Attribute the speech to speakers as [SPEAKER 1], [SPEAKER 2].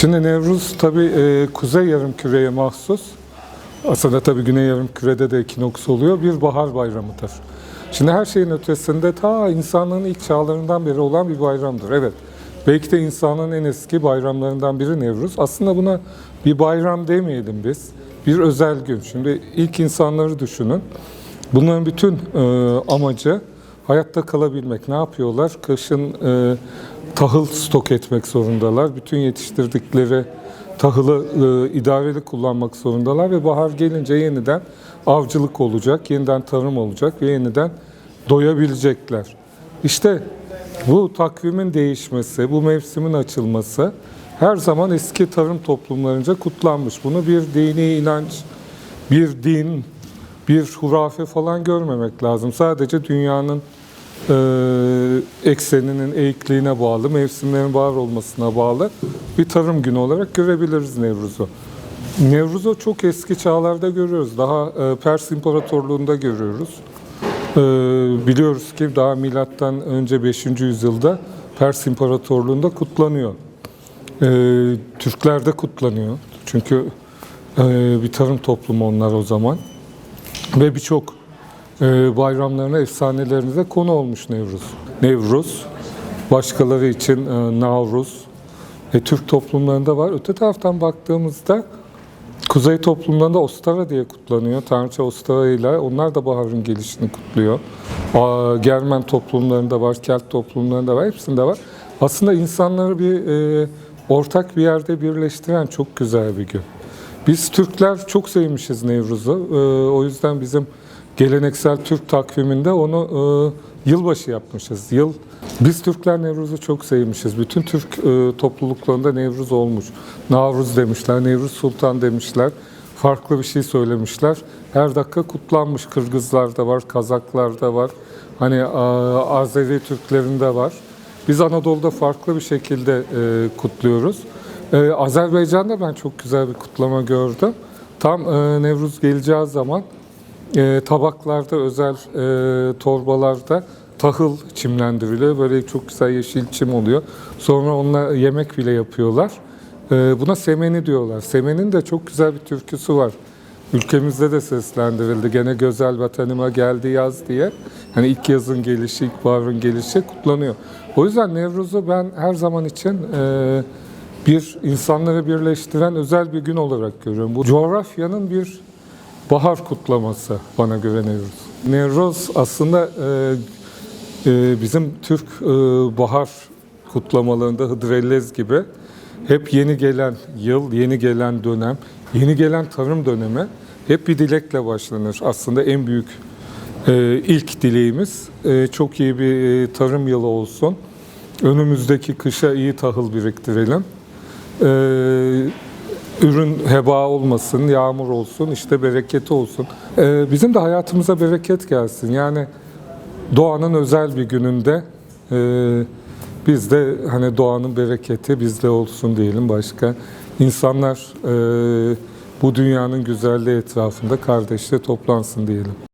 [SPEAKER 1] Şimdi Nevruz tabii e, kuzey yarımküreye mahsus. Aslında tabii güney yarımkürede de ekinoks oluyor. Bir bahar bayramıdır. Şimdi her şeyin ötesinde ta insanlığın ilk çağlarından beri olan bir bayramdır. Evet. Belki de insanın en eski bayramlarından biri Nevruz. Aslında buna bir bayram demeyelim biz. Bir özel gün. Şimdi ilk insanları düşünün. Bunların bütün e, amacı hayatta kalabilmek. Ne yapıyorlar? Kışın e, tahıl stok etmek zorundalar. Bütün yetiştirdikleri tahılı e, idareli kullanmak zorundalar ve bahar gelince yeniden avcılık olacak, yeniden tarım olacak ve yeniden doyabilecekler. İşte bu takvimin değişmesi, bu mevsimin açılması her zaman eski tarım toplumlarınca kutlanmış. Bunu bir dini inanç, bir din, bir hurafe falan görmemek lazım. Sadece dünyanın e, ekseninin eğikliğine bağlı, mevsimlerin var olmasına bağlı bir tarım günü olarak görebiliriz Nevruz'u. Nevruz'u çok eski çağlarda görüyoruz. Daha e, Pers İmparatorluğu'nda görüyoruz. E, biliyoruz ki daha milattan önce 5. yüzyılda Pers İmparatorluğu'nda kutlanıyor. E, Türklerde kutlanıyor. Çünkü e, bir tarım toplumu onlar o zaman. Ve birçok bayramlarına, efsanelerinize konu olmuş Nevruz. Nevruz, başkaları için e, Navruz. E, Türk toplumlarında var. Öte taraftan baktığımızda Kuzey toplumlarında Ostara diye kutlanıyor. Tanrıça Ostara ile onlar da baharın gelişini kutluyor. Aa, Germen toplumlarında var, Kelt toplumlarında var, hepsinde var. Aslında insanları bir e, ortak bir yerde birleştiren çok güzel bir gün. Biz Türkler çok sevmişiz Nevruz'u. E, o yüzden bizim geleneksel Türk takviminde onu e, yılbaşı yapmışız. Yıl biz Türkler Nevruz'u çok sevmişiz. Bütün Türk e, topluluklarında Nevruz olmuş. Navruz demişler, Nevruz Sultan demişler. Farklı bir şey söylemişler. Her dakika kutlanmış. Kırgızlar da var, Kazaklar da var. Hani a, Azeri Türklerin de var. Biz Anadolu'da farklı bir şekilde e, kutluyoruz. E, Azerbaycan'da ben çok güzel bir kutlama gördüm. Tam e, Nevruz geleceği zaman e, tabaklarda, özel e, torbalarda tahıl çimlendiriliyor. Böyle çok güzel yeşil çim oluyor. Sonra onunla yemek bile yapıyorlar. E, buna semeni diyorlar. Semenin de çok güzel bir türküsü var. Ülkemizde de seslendirildi. Gene güzel vatanıma geldi yaz diye. Hani ilk yazın gelişi, ilk baharın gelişi kutlanıyor. O yüzden Nevruz'u ben her zaman için e, bir insanları birleştiren özel bir gün olarak görüyorum. Bu coğrafyanın bir bahar kutlaması bana göre. Nevruz aslında e, e, bizim Türk e, bahar kutlamalarında Hıdrellez gibi hep yeni gelen yıl, yeni gelen dönem, yeni gelen tarım dönemi hep bir dilekle başlanır. Aslında en büyük e, ilk dileğimiz e, çok iyi bir e, tarım yılı olsun. Önümüzdeki kışa iyi tahıl biriktirelim. E, ürün heba olmasın, yağmur olsun, işte bereketi olsun. Ee, bizim de hayatımıza bereket gelsin. Yani doğanın özel bir gününde e, biz de hani doğanın bereketi bizde olsun diyelim başka. İnsanlar e, bu dünyanın güzelliği etrafında kardeşle toplansın diyelim.